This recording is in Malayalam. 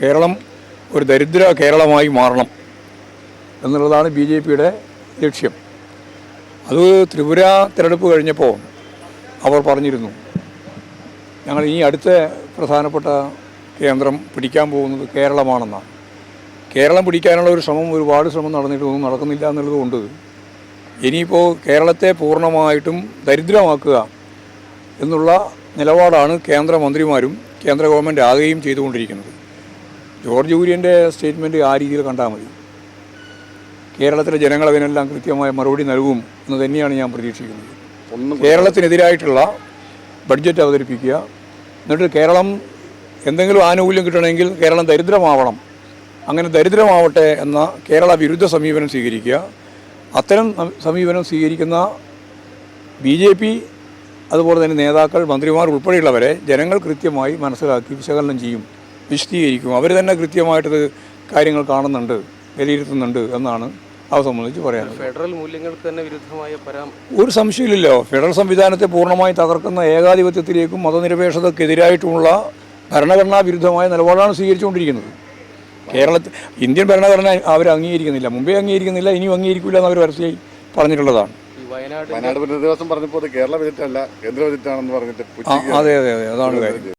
കേരളം ഒരു ദരിദ്ര കേരളമായി മാറണം എന്നുള്ളതാണ് ബി ജെ പിയുടെ ലക്ഷ്യം. അത് ത്രിപുര തിരഞ്ഞെടുപ്പ് കഴിഞ്ഞപ്പോൾ അവർ പറഞ്ഞിരുന്നു ഞങ്ങൾ ഈ അടുത്ത പ്രധാനപ്പെട്ട കേന്ദ്രം പിടിക്കാൻ പോകുന്നത് കേരളമാണെന്നാണ്. കേരളം പിടിക്കാനുള്ള ഒരു ശ്രമം ഒരുപാട് ശ്രമം നടന്നിട്ടൊന്നും നടക്കുന്നില്ല എന്നുള്ളത് കൊണ്ട് ഇനിയിപ്പോൾ കേരളത്തെ പൂർണമായിട്ടും ദരിദ്രമാക്കുക എന്നുള്ള നിലപാടാണ് കേന്ദ്രമന്ത്രിമാരും കേന്ദ്ര ഗവൺമെന്റ് ആകുകയും ചെയ്തുകൊണ്ടിരിക്കുന്നത്. ജോർജ് കുര്യന്റെ സ്റ്റേറ്റ്മെന്റ് ആ രീതിയിൽ കണ്ടാൽ മതി. കേരളത്തിലെ ജനങ്ങൾ അതിനെല്ലാം കൃത്യമായ മറുപടി നൽകും എന്ന് തന്നെയാണ് ഞാൻ പ്രതീക്ഷിക്കുന്നത്. ഒന്ന് കേരളത്തിനെതിരായിട്ടുള്ള ബഡ്ജറ്റ് അവതരിപ്പിക്കുക എന്നിട്ട് കേരളം എന്തെങ്കിലും ആനുകൂല്യം കിട്ടണമെങ്കിൽ കേരളം ദരിദ്രമാവണം അങ്ങനെ ദരിദ്രമാവട്ടെ എന്ന കേരള വിരുദ്ധ സമീപനം സ്വീകരിക്കുക. അത്തരം സമീപനം സ്വീകരിക്കുന്ന ബി ജെ പി അതുപോലെ തന്നെ നേതാക്കൾ മന്ത്രിമാർ ഉൾപ്പെടെയുള്ളവരെ ജനങ്ങൾ കൃത്യമായി മനസ്സിലാക്കി വിശകലനം ചെയ്യും. വിശദീകരിക്കും. അവർ തന്നെ കൃത്യമായിട്ടത് കാര്യങ്ങൾ കാണുന്നുണ്ട് വിലയിരുത്തുന്നുണ്ട് എന്നാണ് അത് സംബന്ധിച്ച് പറയാനുള്ളത്. ഫെഡറൽ മൂല്യങ്ങൾക്ക് തന്നെ വിരുദ്ധമായ പരാ ഒരു സംശയമില്ലല്ലോ ഫെഡറൽ സംവിധാനത്തെ പൂർണമായി തകർക്കുന്ന ഏകാധിപത്യത്തിലേക്കും മതനിരപേക്ഷതക്കെതിരായിട്ടുമുള്ള ഭരണഘടനാ വിരുദ്ധമായ നിലപാടാണ് സ്വീകരിച്ചുകൊണ്ടിരിക്കുന്നത്. കേരളത്തിൽ ഇന്ത്യൻ ഭരണഘടന അവർ അംഗീകരിക്കുന്നില്ല. മുമ്പേ അംഗീകരിക്കുന്നില്ല ഇനിയും അംഗീകരിക്കില്ല എന്ന് അവർ പരസ്യമായി പറഞ്ഞിട്ടുള്ളതാണ്. വയനാട് വയനാട് ദിവസം പറഞ്ഞപ്പോൾ കേരള ബജറ്റ് അല്ല കേന്ദ്ര ബജറ്റ് ആണെന്ന് പറഞ്ഞിട്ട് അതെ അതെ അതെ. അതാണ് കാര്യം.